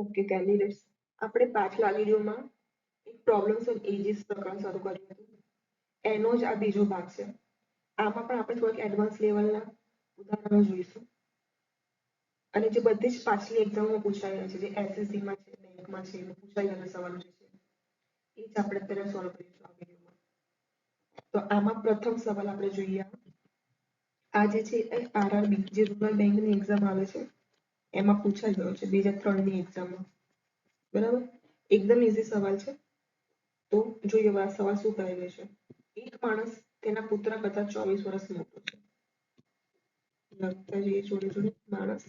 Okay candidates આપણે પાછલા વિડીયોમાં એક પ્રોબ્લેમ્સ ઓન એજીસ પ્રકરણ શરૂ કર્યું હતું. એનો જ આ બીજો ભાગ છે. આમાં પણ આપણે થોડાક એડવાન્સ લેવલના ઉદાહરણો જોઈશું. અને જે બધી જ પાછલી એક્ઝામમાં પૂછાયેલા છે, જે એસએસસીમાં છે બેંકમાં છે એમાં પૂછાયેલા સવાલો જે છે. એ જ આપણે અત્યારે સોલ્વ કરીશું આ વિડીયોમાં. તો આમાં પ્રથમ સવાલ આપણે જોઈએ. આ જે છે એ આરઆરબી જે રૂરલ બેંકની એક્ઝામ આવે છે એમાં પૂછાઈ ગયો છે બે હજાર ત્રણની એક્ઝામમાં બરાબર? એકદમ ઇઝી સવાલ છે. તો જોઈએ આ સવાલ શું કહે છે? એક માણસ તેના પુત્ર કરતા ચોવીસ વર્ષ મોટો છે. લખતા જઈએ જોડે જોડે, માણસ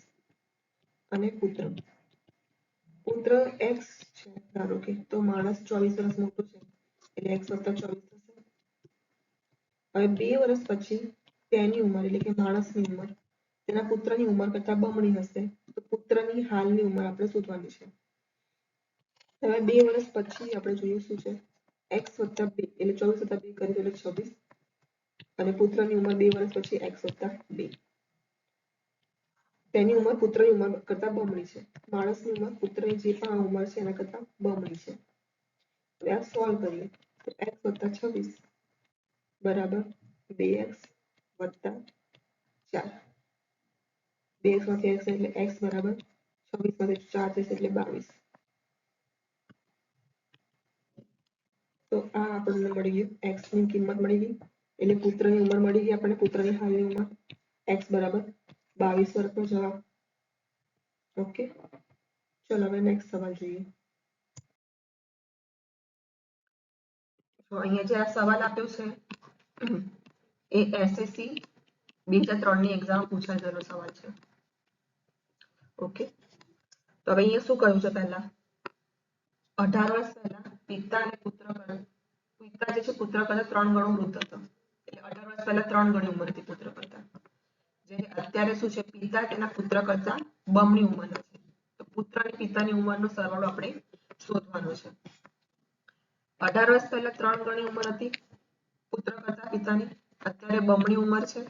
અને પુત્ર. પુત્ર એક્સ છે, ધારો કે. તો માણસ ચોવીસ વર્ષ મોટો છે, એટલે એક્સ વત્તા ચોવીસ થશે. હવે બે વર્ષ પછી તેની ઉંમર, એટલે કે માણસની ઉંમર, તેના પુત્રની ઉંમર કરતા બમણી હશે. તો પુત્રની હાલની ઉંમર આપણે શોધવાની છે. હવે બે વર્ષ પછી આપણે જોઈએ શું છે? એક્સ વત્તા બે, એટલે ચોવીસ વત્તા બે કરી એટલે છવ્વીસ. અને પુત્રની ઉંમર બે વર્ષ પછી એક્સ વત્તા બે. તેની ઉંમર પુત્રની ઉંમર કરતા બમણી છે. માણસની ઉંમર પુત્રની જે પણ ઉંમર છે એના કરતા બમણી છે. હવે આ સોલ્વ કરીએ. તો એક્સ વત્તા છવ્વીસ બરાબર બે એક્સ વત્તા ચાર. બે એક્સમાંથી એક્સ એટલે એક્સ બરાબર છવ્વીસમાંથી ચાર થશે એટલે બાવીસ તો આ આપણને મળી ગયું એક્સની કિંમત મળી ગઈ એટલે પુત્રની ઉંમર મળી ગઈ આપણને પુત્રની હાલની ઉંમર એક્સ બરાબર બાવીસ વર્ષનો જવાબ ઓકે ચલો હવે નેક્સ્ટ સવાલ જોઈએ તો અહીંયા જે આ સવાલ આપ્યો છે એ એસએસસી બે હજાર ત્રણની એક્ઝામ પૂછાય ગયેલો સવાલ છે ઓકે. તો હવે અહીંયા શું કહ્યું છે પહેલા? અઢાર વર્ષ પહેલા પિતા અને પુત્ર પિતા જે છે પુત્ર કરતા ત્રણ ગણો વૃદ્ધ હતો. એટલે અઢાર વર્ષ પહેલા ત્રણ ગણી ઉંમર હતી પુત્ર કરતા. જ્યારે અત્યારે શું છે, પિતા તેના પુત્ર કરતા બમણી ઉંમરના છે. તો પુત્ર અને પિતાની ઉંમરનો સરવાળો આપણે શોધવાનો છે. અઢાર વર્ષ પહેલા ત્રણ ગણી ઉંમર હતી, પુત્ર કરતા પિતાની અત્યારે બમણી ઉંમર છે.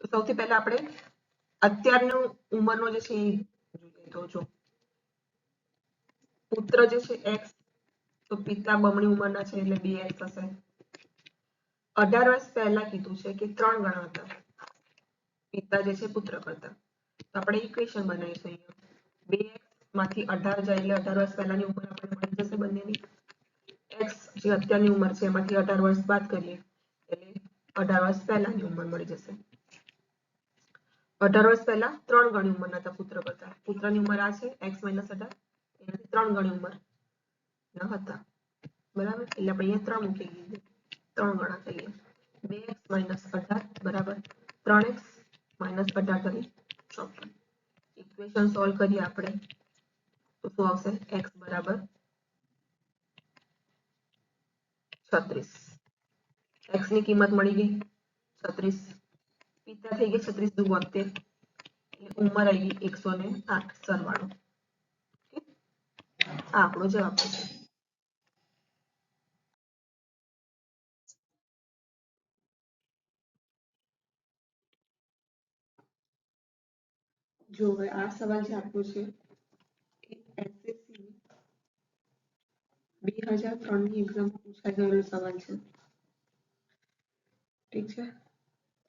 તો સૌથી પહેલા આપણે અત્યારનું ઉંમરનો જે છે તો જો પુત્ર જે છે એક્સ તો પિતા બમણી ઉંમરના છે એટલે બે એક્સ થશે અઢાર વર્ષ પહેલા કીધું છે કે ત્રણ ગણા હતા. પિતા જે છે પુત્ર કરતા. તો આપણે ઇક્વેશન બનાવીશું અહીંયા. બે એક્સમાંથી અઢાર જાય એટલે અઢાર વર્ષ પહેલાની ઉંમર આપણે મળી જશે બંનેની. એક્સ જે અત્યારની ઉંમર છે એમાંથી અઢાર વર્ષ બાદ કરીએ એટલે અઢાર વર્ષ પહેલાની ઉંમર મળી જશે. અઢાર વર્ષ પહેલા ત્રણ ગણી ઉંમરના હતા પુત્ર કરતા. પુત્રની ઉંમર આ છે એક્સ માઇનસ અઢાર, એનાથી ત્રણ ગણી ઉંમર ના હતા. બરાબર? એટલે આપણે અહીંયા ત્રણ મૂકી દીધું ત્રણ ગણા થઈએ. બે એક્સ માઇનસ અઢાર, બરાબર? ત્રણ એક્સ માઇનસ અઢાર કરી ચોપન. ઇક્વેશન સોલ્વ કરીએ આપણે. તો શું આવશે? એક્સ બરાબર છત્રીસ. એક્સની કિંમત મળી ગઈ છત્રીસ. પિતા થઈ ગયા છત્રીસ દુ બોતેર એટલે ઉંમર આવી ગઈ એકસો ને આઠ સરવાળો આ આપણો જવાબ છે જો હવે આ સવાલ જે આપ્યો છે એ એસએસસી બે હજાર ત્રણની એક્ઝામમાં પૂછાઈ ગયેલો સવાલ છે ઠીક છે તો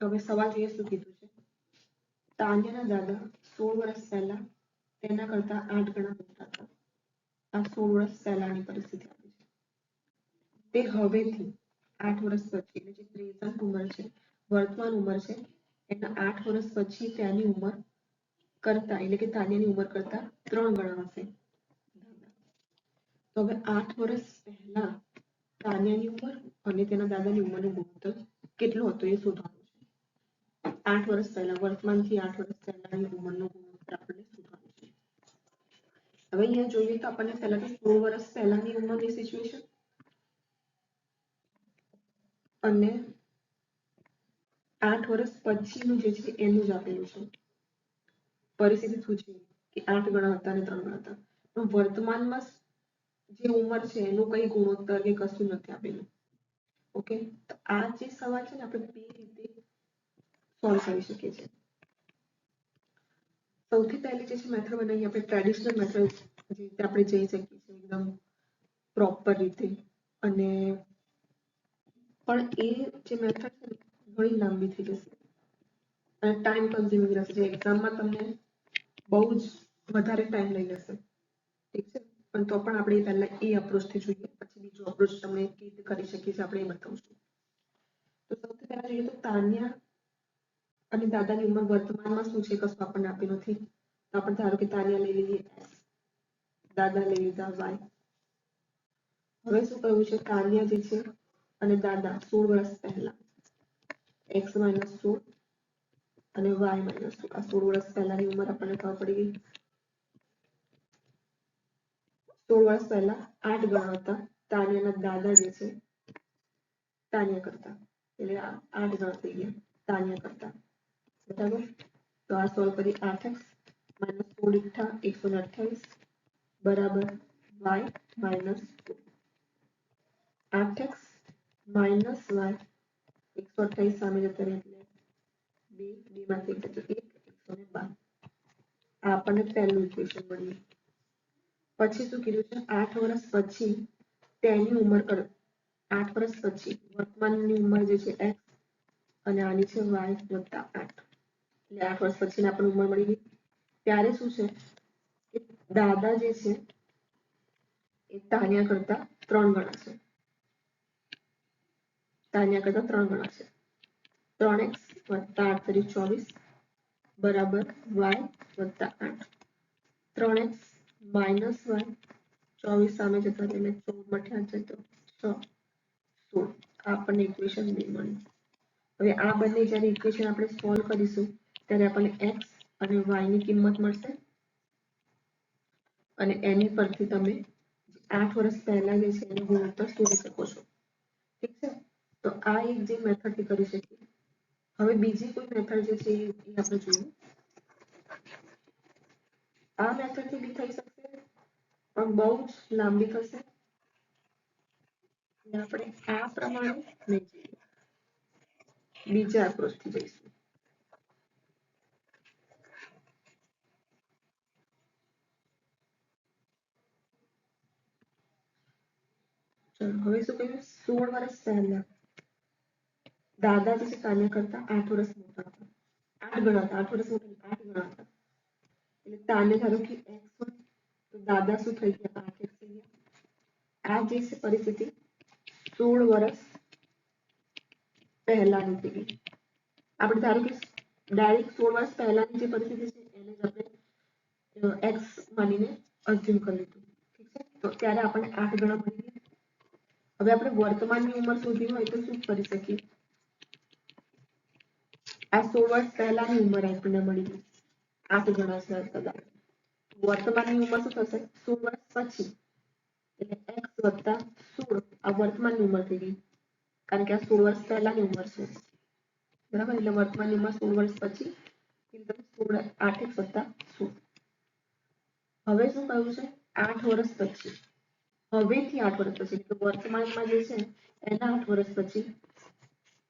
હવે સવાલ જોઈએ શું કીધું છે? તાન્યાના દાદા સોળ વર્ષ પહેલા તેના કરતા આઠ ગણા મોટા હતા. આ સોળ વર્ષ પહેલાની પરિસ્થિતિ આપી છે. તે હવેથી આઠ વર્ષ પછી, એટલે જે પ્રેઝન્ટ ઉંમર છે, વર્તમાન ઉંમર છે, એના આઠ વર્ષ પછી તેની ઉંમર કરતા, એટલે કે તાન્યાની ઉંમર કરતા ત્રણ ગણા હશે. તો હવે આઠ વર્ષ પહેલા તાન્યાની ઉંમર અને તેના દાદાની ઉંમરનો ગુણોત્તર કેટલો હતો એ શોધવાનું આઠ વર્ષ પહેલા, વર્તમાનથી આઠ વર્ષ પહેલાની ઉંમરનો ગુણોત્તર આપણને શોધવાનો છે. હવે અહીંયા જોઈએ તો આપણને પહેલા તો સોળ વર્ષ પહેલાની ઉંમરની સિચ્યુએશન અને આઠ વર્ષ પછીનું જે છે એનું જ આપેલું છે. પરિસ્થિતિ છે કે આઠ ગણા હતા અને ત્રણ ગણા હતા. પણ વર્તમાનમાં જે ઉંમર છે એનું કઈ ગુણોત્તર કે કશું નથી આપેલું. ઓકે? તો આ જે સવાલ છે ને, આપણે બે રીતે સોલ્વ કરી શકીએ છીએ. સૌથી પહેલી જે છે મેથડ બનાવી આપણે ટ્રેડિશનલ મેથડ જે રીતે આપણે જઈ શકીએ છીએ એકદમ પ્રોપર રીતે. અને પણ એ જે મેથડ છે ઘણી લાંબી થઈ જશે. અને ટાઈમ કન્ઝ્યુમિંગ રહેશે. જે એક્ઝામમાં તમને બહુ જ વધારે ટાઈમ લઈ લેશે ઠીક છે? પણ તો પણ આપણે પહેલા એ અપ્રોચથી જોઈએ. પછી બીજો અપ્રોચ તમને કેવી રીતે કરી શકીએ છીએ આપણે એ બતાવશું તો સૌથી પહેલા જોઈએ તો તાન્યા અને દાદાની ઉંમર વર્તમાનમાં શું છે? કશું આપણને આપ્યું નથી. તો આપણે ધારો કે તાન્યા લઈ લઈએ દાદા લઈ લીધા, વાય. હવે શું કહ્યું છે? તાન્યા જે છે અને દાદા સોળ વર્ષ પહેલા. એક્સ માઇનસ સોળ અને વાય માઇનસ સોળ. આ સોળ વર્ષ પહેલાની ઉંમર આપણને ખબર પડી ગઈ. સોળ વર્ષ પહેલા આઠ ગણા હતા. તાનિયાના દાદા જે છે તાનિયા કરતા. એટલે આઠ ગણા થઈ ગયા તાનિયા કરતા. બરાબર તો આ સોલ્વ કરી આઠ એક્સ માઇનસ સોળ બરાબર વાય માઇનસ આઠ એક્સ વાય એકસો અઠ્યાવીસ સામે જતા રહે એટલે બે બે માંથી જતો એક એકસો ને બાર આપણને પહેલું ઇક્વેશન મળ્યું પછી શું કીધું છે આઠ વર્ષ પછી તેની ઉંમર કર આઠ વર્ષ પછી વર્તમાનની ઉંમર જે છે એક્સ અને આની છે વાય વત્તા આઠ એટલે આઠ વર્ષ પછી આપણને ઉંમર મળી ગઈ. ત્યારે શું છે? કે દાદા જે છે, એ તાન્યા કરતા ત્રણ ગણા છે. તાન્યા કરતા ત્રણ ગણા છે. ત્રણ એક્સ વત્તા આઠ તરી ચોવીસ બરાબર વાય વત્તા આઠ. ત્રણ એક્સ માઇનસ વાય ચોવીસ સામે જતા એટલે ચૌદ મઠ્યા જતો છ, સોળ. આપણને ઇક્વેશન બે મળી હવે આ બંને જ્યારે ઇક્વેશન આપણે સોલ્વ કરીશું ત્યારે આપણને એક્સ અને વાયની કિંમત મળશે. અને એની પરથી તમે આઠ વર્ષ પહેલા જે છે એનો ગુણોત્તર શોધી શકો છો. ઠીક છે? તો આ એક જે મેથડથી કરી શકીએ. હવે બીજી કોઈ મેથડ જે છે એ આપણે જોઈએ. આ મેથડથી બી થઈ શકશે, પણ બહુ જ લાંબી થશે. આપણે આ પ્રમાણે નહીં જઈએ. બીજા અપ્રોચથી જઈશું. હવે શું કહ્યું સોળ વર્ષ પહેલા દાદા જે છે તાન્યા કરતા આઠ વર્ષ મોટા હતા આઠ ગણા હતા આઠ વર્ષ મોટા આઠ ગણા હતા એટલે તાન્યા ધારો કે એક્સ હોય તો દાદા શું થઈ ગયા આઠ એક્સ થઈ ગયા આ જે છે પરિસ્થિતિ સોળ વર્ષ પહેલાની થઈ ગઈ આપણે ધારો કે ડાયરેક્ટ સોળ વર્ષ પહેલાની જે પરિસ્થિતિ છે એને જ આપણે એક્સ માનીને અઝ્યુમ કરી લીધું ઠીક છે તો ત્યારે આપણને આઠ ગણા મળી ગયા હવે આપણે વર્તમાનની ઉંમર શોધવી હોય તો શું કરી શકીએ? આ સોળ વર્ષ પહેલાની ઉંમર આપણને મળી આઠ ગણા છે કદાચ વર્તમાનની ઉંમર શું થશે? સો વર્ષ પછી. એટલે એક્સ આ વર્તમાનની ઉંમર થઈ કારણ કે આ સોળ વર્ષ પહેલાની છે. બરાબર? સોળ વર્ષ પછી સોળ આઠ વત્તા સોળ. હવે શું કહ્યું છે? આઠ વર્ષ પછી. હવેથી આઠ વર્ષ પછી એટલે વર્તમાનમાં જે છે એના આઠ વર્ષ પછી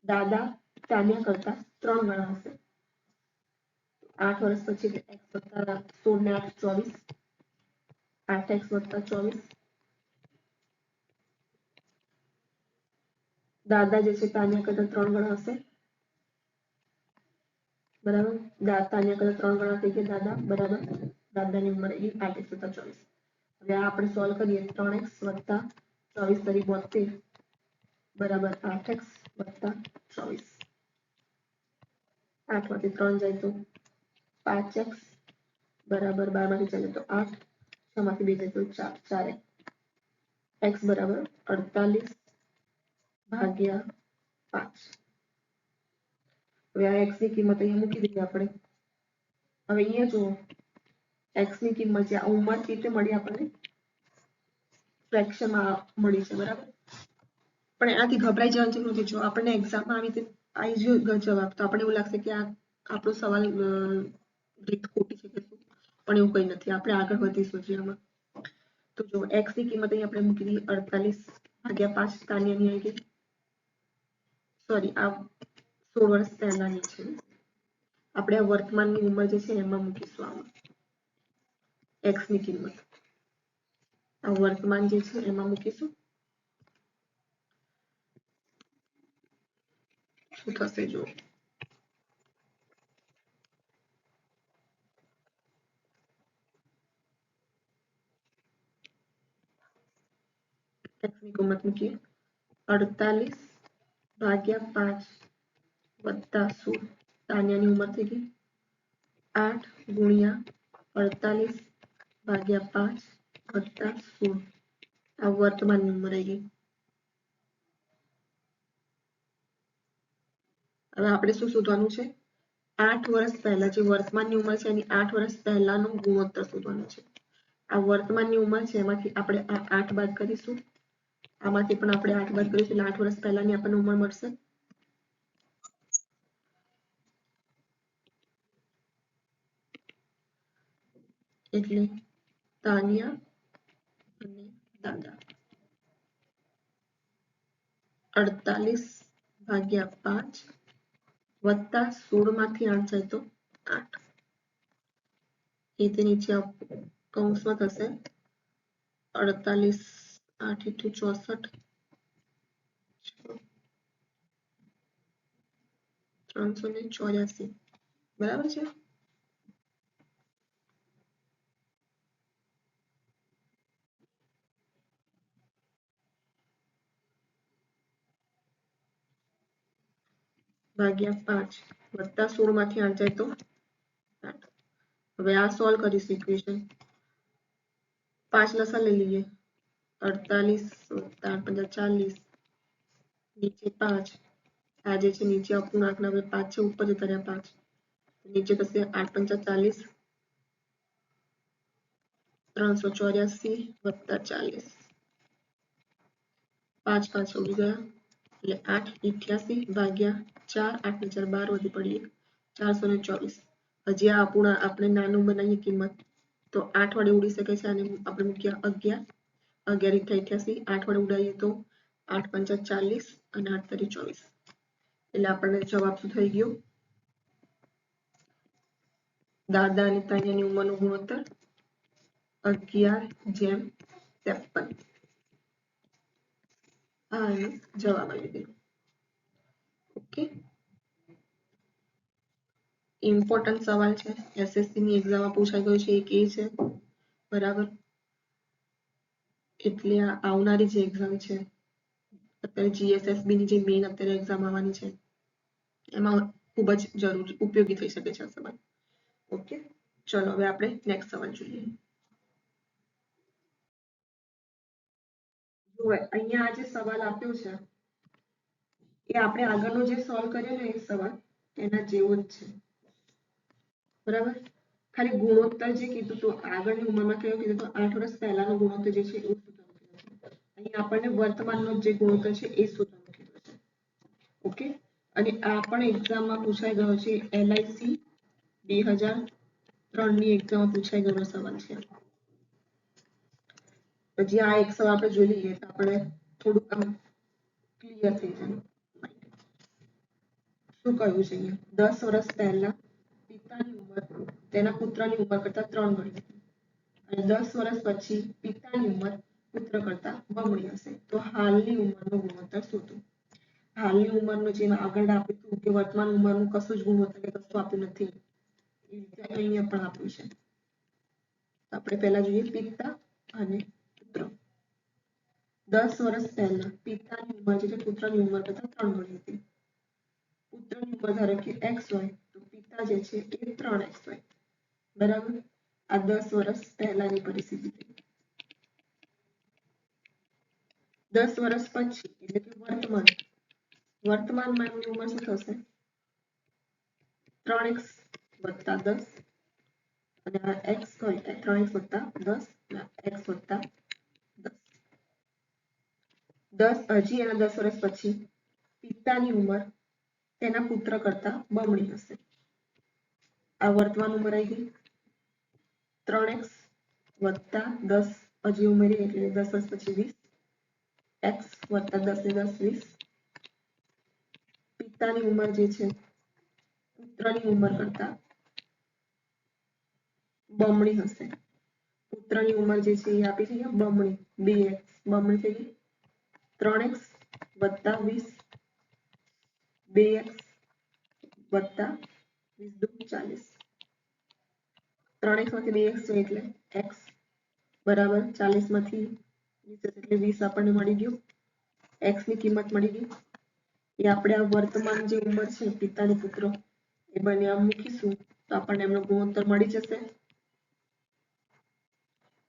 દાદા તાન્યા કરતા ત્રણ ગણા હશે આઠ વર્ષ પછી એક્સ વત્તા સોળ ને આઠ ચોવીસ આઠ એક્સ વત્તા ચોવીસ દાદા જે છે તાન્યા કરતા ત્રણ ગણા હશે બરાબર દા તાન્યા કરતા ત્રણ ગણા થઈ ગયા દાદા બરાબર દાદાની ઉંમર એ આઠ એક્સ વત્તા ચોવીસ હવે આ આપણે સોલ્વ કરીએ ત્રણ એક્સ વત્તા ચોવીસ તરી બોતેર બરાબર આઠ એક્સ વત્તા ચોવીસ. આઠમાંથી ત્રણ જાય તો પાંચ એક્સ બરાબર બારમાંથી ચાલે તો આઠ છ માંથી બે જાય તો ચાર ચાર. એક્સ બરાબર અડતાલીસ ભાગ્યા પાંચ. હવે આ એક્સની કિંમત અહીંયા મૂકી દઈએ આપણે. હવે અહીંયા જુઓ. એક્સની કિંમત આ ઉંમર રીતે મળી આપણને? ફ્રેક્શનમાં મળી છે, બરાબર? પણ એનાથી ગભરાઈ જવાની જરૂર નથી. જો આપણને એક્ઝામમાં આવી રીતે આવી ગયો જવાબ, તો આપણે એવું લાગશે કે આ આપણો સવાલ રીત ખોટી છે કે શું? પણ એવું કંઈ નથી. આપણે આગળ વધીશું જે આમાં. તો જો એક્સની કિંમત અહીં આપણે મૂકી દીધી અડતાલીસ ભાગ્યા પાંચ તાલિયાની આવી ગઈ. સોરી આ સોળ વર્ષ પહેલાની છે. આપણે આ વર્તમાનની ઉંમર જે છે એમાં મૂકીશું આમાં. એક્સની કિંમત. આ વર્તમાન જે છે, એમાં મૂકીશું. શું થશે જો x ની અડતાલીસ ભાગ્યા પાંચ વત્તા સોળ તાન્યાની ઉંમર થઈ ગઈ. આઠ ગુણ્યા અડતાલીસ ભાગ્યા પાંચ વત્તા સોળ આ વર્તમાન નંબર આવી હવે આપણે શું શોધવાનું છે આઠ વર્ષ પહેલા જે વર્તમાનની ઉંમર છે એની આઠ વર્ષ પહેલાનો ગુણોત્તર શોધવાનો છે આ વર્તમાનની ઉંમર છે એમાંથી આપણે આ આઠ બાદ કરીશું આમાંથી પણ આપણે આઠ બાદ કરીશું એટલે આઠ વર્ષ પહેલાની આપણને ઉંમર મળશે એટલે તાનિયા અને દાદા અડતાલીસ ભાગ્યા પાંચ વત્તા સોળમાંથી આઠ જાય તો આઠ એ તે નીચે કૌંસમાં થશે અડતાલીસ આઠ ઇન્ટુ ચોસઠ ત્રણસો ને ચોર્યાસી બરાબર છે ભાગ્યા પાંચ. વત્તા સોળમાંથી આઠ જાય તો આઠ હવે આ સોલ્વ કરીશું ઇક્વેશન પાંચ લસા લઈ લઈએ. અડતાલીસ, વત્તા આઠ પંજા ચાલીસ નીચે પાંચ. આ જે છે નીચે અપૂર્ણાંકના, હવે પાંચ છે, ઉપર જતા રહ્યા પાંચ. નીચે થશે આઠ પંચા ચાલીસ ત્રણસો ચોર્યાસી, વત્તા ચાલીસ. પાંચ પાંચ ઉડી ગયા. એટલે આઠ ઇઠ્યાસી ભાગ્યા ચાર આઠ ને બાર વધી પડીએ. ચારસો ને ચોવીસ. હજી આ અપૂર્ણ આપણે નાનું બનાવીએ કિંમત. તો આઠ વડે ઉડી શકે છે અને આપણે મૂક્યા અગિયાર. અગિયાર ઇઠ્યા ઇઠ્યાસી, આઠ વડે ઉડાવીએ તો આઠ પંચા ચાલીસ અને આઠ તરી ચોવીસ. એટલે આપણને જવાબ શું થઈ ગયો? દાદા અને તાયાની ઉંમરનો ગુણોત્તર અગિયાર જેમ ત્રેપન. આ એનો જવાબ આવી ગયો ઓકે ઇમ્પોર્ટન્ટ સવાલ છે. એસએસસી ની એક્ઝામમાં પૂછાઈ ગયો છે, એ છે? બરાબર. એટલે આ આવનારી જે એક્ઝામ છે, અત્યારે જીએસએસબી ની જે મેઇન અત્યારે એક્ઝામ આવવાની છે, એમાં ખૂબ જ જરૂરી ઉપયોગી થઈ શકે છે આ સવાલ. ઓકે ચલો, હવે આપણે નેક્સ્ટ સવાલ જોઈએ. જુઓ અહીંયા આ જે સવાલ આપ્યો છે, એ આપણે આગળનો જે સોલ્વ કર્યો ને એ સવાલ એના જેવો જ છે. બરાબર? ખાલી ગુણોત્તર જે કીધું તો આગળની ઉંમરમાં કયો કીધું તો આઠ વર્ષ પહેલાનો ગુણોત્તર જે છે એ અહીં આપણને વર્તમાનનો જે ગુણોત્તર છે એ શોધવાનું કીધું છે. ઓકે? અને આ પણ એક્ઝામમાં પૂછાઈ ગયો છે એલઆઈસી બે હજાર ત્રણની એક્ઝામમાં પૂછાઈ ગયેલો સવાલ છે. પછી આ એક સવાલ આપણે જોઈ લઈએ તો આપણે થોડુંક આમ ક્લિયર થઈ જાય. શું કહ્યું છે દસ વર્ષ પહેલા પિતાની ઉંમર, તેના પુત્રની ઉંમર કરતા ત્રણ ગણી અને દસ વર્ષ પછી પિતાની ઉંમર પુત્ર કરતા બમણી હશે. તો હાલની ઉંમરનો ગુણોત્તર શોધો હાલની ઉંમરનો જે આગળ આપ્યું કે વર્તમાન ઉંમરનું કશું જ ગુણોત્તર કશું આપ્યું નથી. એ રીતે અહીંયા પણ આપ્યું છે. આપણે પહેલા જોઈએ પિતા અને પુત્ર દસ વર્ષ પહેલા પિતાની ઉંમર જે છે પુત્રની ઉંમર કરતા ત્રણ ગણી હતી પુત્રની ઉંમર ધારો કે એક્સ હોય તો પિતા જે છે એ ત્રણ એક્સ હોય બરાબર આ દસ વર્ષ પહેલાની પરિસ્થિતિ થઈ દસ વર્ષ પછી એટલે કે વર્તમાન વર્તમાનમાં એમની ઉંમર શું થશે ત્રણ એક્સ વત્તા દસ અને આ એક્સ હોય ત્રણ એક્સ વત્તા દસ એક્સ વત્તા દસ દસ હજી એના દસ વર્ષ પછી પિતાની ઉંમર તેના પુત્ર કરતા બમણી હશે આ વર્તમાન ઉંમર આવી ગઈ ત્રણ એક્સ વત્તા દસ હજી ઉમેરી એટલે દસ વર્ષ પછી વીસ એક્સ વત્તા દસ ને દસ વીસ પિતાની ઉંમર જે છે પુત્રની ઉંમર કરતા બમણી હશે પુત્ર પુત્રની ઉંમર જે છે એ આપી છે બમણી બે એક્સ બમણી થઈ ગઈ ત્રણ એક્સ વત્તા વીસ બે એક્સ વત્તા વીસ દુ ચાલીસ. ત્રણ એક્સમાંથી બે એક્સ જાય એટલે એક્સ બરાબર ચાલીસમાંથી વીસ એટલે વીસ આપણને મળી ગયું. એક્સની કિંમત મળી ગઈ. એ આપણે આ વર્તમાન જે ઉંમર છે પિતાની પુત્ર, એ બંને આમ મૂકીશું તો આપણને એમનો ગુણોત્તર મળી જશે.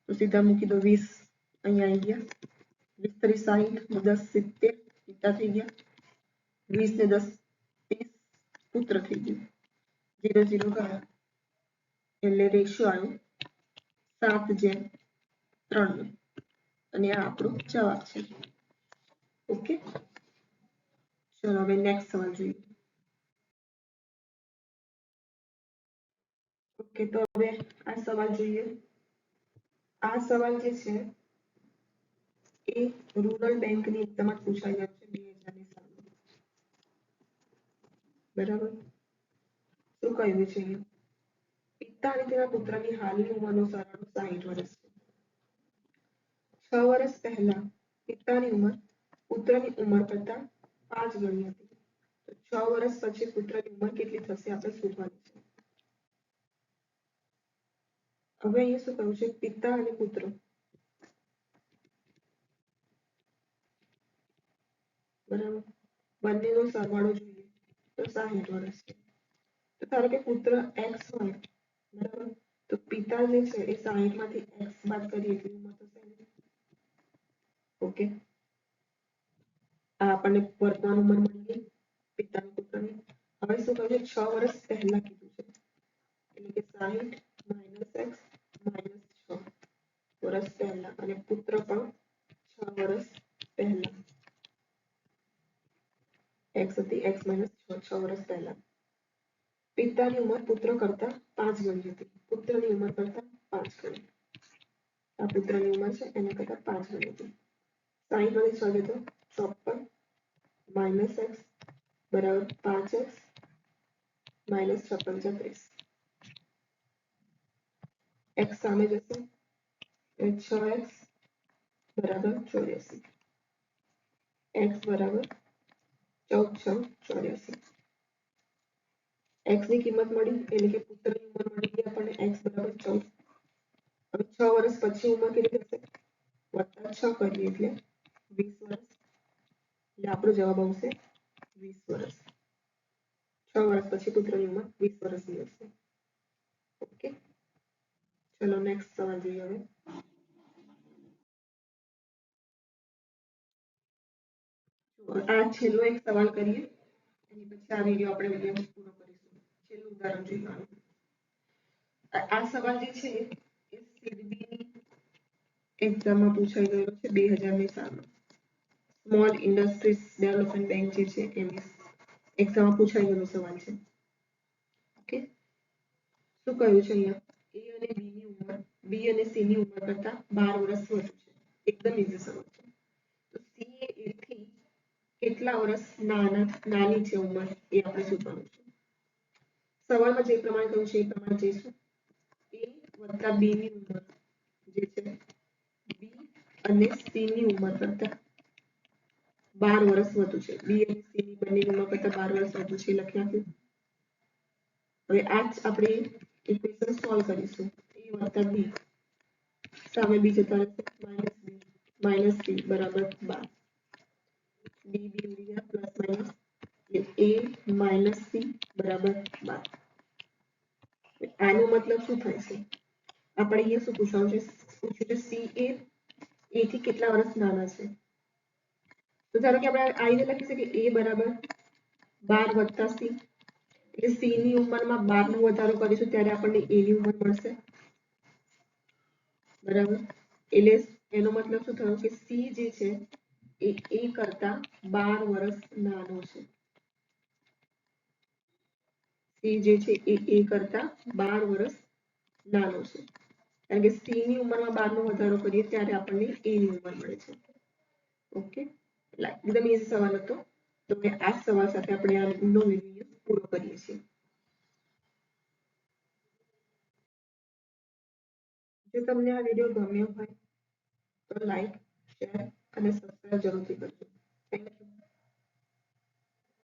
તો સીધા મૂકી દો વીસ, અહીંયા આવી ગયા. વીસ તરી સાહીઠ દસ સિત્તેર પિતા થઈ ગયા વીસ ને દસ ત્રીસ પુત્ર થઈ ગયું જીરો જીરો એટલે રેશિયો આવ્યો સાત જેમ ત્રણ અને આ આપણો જવાબ છે ઓકે ચલો હવે નેક્સ્ટ સવાલ જોઈએ ઓકે તો હવે આ સવાલ જોઈએ આ સવાલ જે છે એ રૂરલ બેંકની એક્ઝામમાં પૂછાઈ ગયો છે બે હજારની સાલમાં બરાબર? શું કહ્યું છે પિતા અને તેના પુત્રની હાલની ઉંમરનો સરવાળો સાહીઠ વર્ષ છે વર્ષ પહેલા પિતાની ઉંમર પુત્રની ઉંમર કરતા પાંચ ગણી હતી. તો છ વર્ષ પછી પુત્રની ઉંમર કેટલી થશે આપણે શોધવાની છે. હવે અહીંયા શું કહ્યું છે? પિતા અને પુત્ર. બરાબર? બંનેનો સરવાળો જોઈએ. તો સાહીઠ વર્ષ છે. તો ધારો કે પુત્ર એક્સ હોય, બરાબર? તો પિતા જે છે એ સાહીઠમાંથી એક્સ બાદ કરીએ એટલી ઉંમર થશે ઓકે? આ આપણને વર્તમાન ઉંમર મળી ગઈ, પિતાની પુત્રની. હવે શું કહ્યું છ? વર્ષ પહેલા કીધું છે. એટલે કે સાહીઠ માઇનસ એક્સ માઇનસ છ વર્ષ પહેલા. અને પુત્ર પણ છ વર્ષ પહેલા. એક્સ હતી એક્સ માઇનસ છ છ વર્ષ પહેલા પિતાની ઉંમર પુત્ર કરતા પાંચ ગણી હતી પુત્રની ઉંમર કરતા પાંચ ગણી આ પુત્રની ઉંમર છે એના કરતા પાંચ ગણી હતી સાઈઠમાંથી છ લીધો ચોપન માઇનસ એક્સ બરાબર પાંચ એક્સ માઇનસ છપ્પન છત્રીસ એક્સ સામે જશે છ એક્સ બરાબર ચોર્યાસી એક્સ બરાબર ચૌદ છ ચોર્યાસી એક્સની કિંમત મળી, એટલે કે પુત્રની ઉંમર મળી ગઈ આપણને એક્સ બરાબર ચૌદ હવે છ વર્ષ પછી ઉંમર કેટલી થશે? વત્તા છ કરીએ એટલે વીસ વર્ષ. એટલે આપણો જવાબ આવશે વીસ વર્ષ. છ વર્ષ પછી પુત્રની ઉંમર વીસ વર્ષની હશે. ઓકે ચલો નેક્સ્ટ સવાલ જોઈએ હવે. આ છેલ્લો એક સવાલ કરીએ. એની પછી આ વીડિયો આપણે વીડિયો પૂરો કરીશું. છેલ્લું ઉદાહરણ જોઈવાનું આ સવાલ જે છે એ સીડબીની એક્ઝામમાં પૂછાઈ ગયો છે બે હજારની સાલમાં. સ્મોલ ઇન્ડસ્ટ્રીઝ ડેવલપમેન્ટ બેંક જે છે એની એક્ઝામમાં પૂછાઈ ગયેલો સવાલ છે. ઓકે શું કહ્યું છે અહીંયા? એ અને બી ની ઉંમર બી અને સી ની ઉંમર કરતા બાર વર્ષ વધુ છે. એકદમ ઈઝી સવાલ. કેટલા વર્ષ નાના નાની છે ઉંમર એ આપણે શોધવાનું છે. સવાલમાં જે પ્રમાણે કહ્યું છે એ પ્રમાણે જઈશું. A વત્તા b ની ઉંમર જે છે, b અને c ની ઉંમર કરતા 12 વર્ષ વધુ છે. B અને c ની બંને ઉંમર કરતા 12 વર્ષ વધુ છે લખી આપ્યું હવે આ જ આપણે ઇક્વેશન સોલ્વ કરીશું. એ વત્તા બી સામે b જતા રહેશે. -b. -c. બરાબર બાર. ડી બી ઉડી ગયા plus minus A minus C બરાબર બાર. આનો મતલબ શું થાય છે? આપણે અહીંયા ધારો કે આપણે આ લખી શકીએ એ બરાબર બાર વત્તા સી એટલે સી ની ઉંમરમાં બાર નો વધારો કરીશું ત્યારે આપણને એ ઉંમર મળશે. બરાબર? એટલે એનો મતલબ શું થયો કે સી જે છે એ એ કરતા બાર વર્ષ નાનો છે સી જે છે એ એ કરતા બાર વર્ષ નાનો છે કારણ કે સી ની ઉંમરમાં બાર નો વધારો કરીએ ત્યારે આપણને એ ની ઉંમર મળે છે. ઓકે એકદમ એ સવાલ હતો. તો આ સવાલ સાથે આપણે આ નો વીડિયો પૂરો કરીએ છીએ. જો તમને આ વીડિયો ગમ્યો હોય તો લાઈક શેર અને સબસ્ક્રાઇબ જરૂરથી કરજો. Thank you.